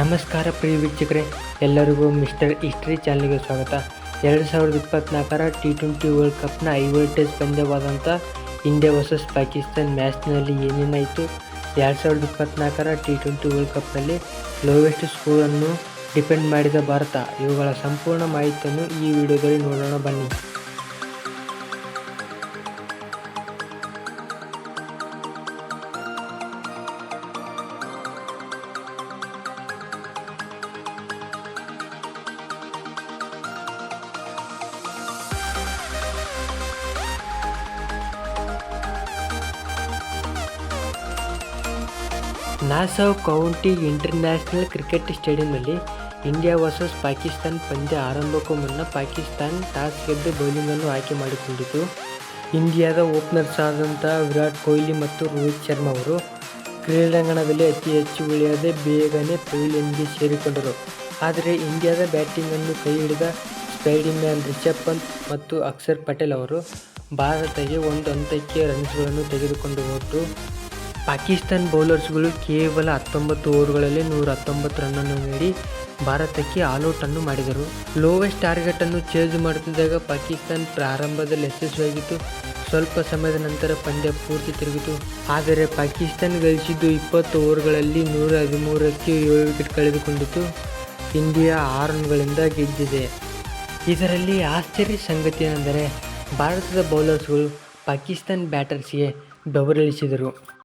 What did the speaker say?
ನಮಸ್ಕಾರ ಪ್ರಿಯ ವೀಕ್ಷಕರೇ, ಎಲ್ಲರಿಗೂ ಮಿಸ್ಟರ್ ಹಿಸ್ಟ್ರಿ ಚಾನಲ್ಗೆ ಸ್ವಾಗತ. ಎರಡು ಸಾವಿರದ ಇಪ್ಪತ್ತ್ನಾಲ್ಕರ ಟಿ ಟ್ವೆಂಟಿ ವರ್ಲ್ಡ್ ಕಪ್ನ ಐವರ್ಟೇಜ್ ಪಂದ್ಯವಾದಂಥ ಇಂಡಿಯಾ ವರ್ಸಸ್ ಪಾಕಿಸ್ತಾನ್ ಮ್ಯಾಚ್ನಲ್ಲಿ ಏನೇನಾಯಿತು ಎರಡು ಸಾವಿರದ ಇಪ್ಪತ್ತ್ನಾಲ್ಕರ ಟಿ ಟ್ವೆಂಟಿ ವರ್ಲ್ಡ್ ಕಪ್ನಲ್ಲಿ ಲೋವೆಸ್ಟ್ ಸ್ಕೋರನ್ನು ಡಿಪೆಂಡ್ ಮಾಡಿದ ಭಾರತ. ಇವುಗಳ ಸಂಪೂರ್ಣ ಮಾಹಿತಿಯನ್ನು ಈ ವಿಡಿಯೋದಲ್ಲಿ ನೋಡೋಣ ಬನ್ನಿ. ನಾಸವ್ ಕೌಂಟಿ ಇಂಟರ್ನ್ಯಾಷನಲ್ ಕ್ರಿಕೆಟ್ ಸ್ಟೇಡಿಯಂನಲ್ಲಿ ಇಂಡಿಯಾ ವರ್ಸಸ್ ಪಾಕಿಸ್ತಾನ್ ಪಂದ್ಯ ಆರಂಭಕ್ಕೂ ಮುನ್ನ ಪಾಕಿಸ್ತಾನ್ ಟಾಸ್ ಗೆದ್ದು ಬೌಲಿಂಗನ್ನು ಆಯ್ಕೆ ಮಾಡಿಕೊಂಡಿತು. ಇಂಡಿಯಾದ ಓಪನರ್ಸ್ ಆದಂಥ ವಿರಾಟ್ ಕೊಹ್ಲಿ ಮತ್ತು ರೋಹಿತ್ ಶರ್ಮಾ ಅವರು ಕ್ರೀಡಾಂಗಣದಲ್ಲಿ ಅತಿ ಹೆಚ್ಚು ಉಳಿಯದೆ ಬೇಗನೆ ಪವಿಲಿಯನ್ಗೆ ಸೇರಿಕೊಂಡರು. ಆದರೆ ಇಂಡಿಯಾದ ಬ್ಯಾಟಿಂಗನ್ನು ಕೈ ಹಿಡಿದ ಸ್ಪೈಡಿಂಗ್ ಮ್ಯಾನ್ ರಿಷಬ್ ಪಂತ್ ಮತ್ತು ಅಕ್ಷರ್ ಪಟೇಲ್ ಅವರು ಭಾರತಕ್ಕೆ ಒಂದು ಹಂತಕ್ಕೆ ರನ್ಸ್ಗಳನ್ನು ತೆಗೆದುಕೊಂಡು ಹೋದರು. ಪಾಕಿಸ್ತಾನ್ ಬೌಲರ್ಸ್ಗಳು ಕೇವಲ ಹತ್ತೊಂಬತ್ತು ಓವರ್ಗಳಲ್ಲಿ ನೂರ ಹತ್ತೊಂಬತ್ತು ರನ್ನನ್ನು ನೀಡಿ ಭಾರತಕ್ಕೆ ಆಲ್ಔಟನ್ನು ಮಾಡಿದರು. ಲೋವೆಸ್ಟ್ ಟಾರ್ಗೆಟನ್ನು ಚೇಂಜ್ ಮಾಡುತ್ತಿದ್ದಾಗ ಪಾಕಿಸ್ತಾನ್ ಪ್ರಾರಂಭದಲ್ಲಿ ಯಶಸ್ವಿಯಾಗಿತ್ತು. ಸ್ವಲ್ಪ ಸಮಯದ ನಂತರ ಪಂದ್ಯ ಪೂರ್ತಿ ತಿರುಗಿತು. ಆದರೆ ಪಾಕಿಸ್ತಾನ್ ಗಳಿಸಿದ್ದು ಇಪ್ಪತ್ತು ಓವರ್ಗಳಲ್ಲಿ ನೂರ ಹದಿಮೂರಕ್ಕೆ ಏಳು ವಿಕೆಟ್ ಕಳೆದುಕೊಂಡಿತು ಇಂಡಿಯಾ ಆರು ರನ್ಗಳಿಂದ ಗೆದ್ದಿದೆ. ಇದರಲ್ಲಿ ಆಶ್ಚರ್ಯ ಸಂಗತಿ ಏನೆಂದರೆ ಭಾರತದ ಬೌಲರ್ಸ್ಗಳು ಪಾಕಿಸ್ತಾನ್ ಬ್ಯಾಟರ್ಸ್ಗೆ ಬೆವರಿಳಿಸಿದರು.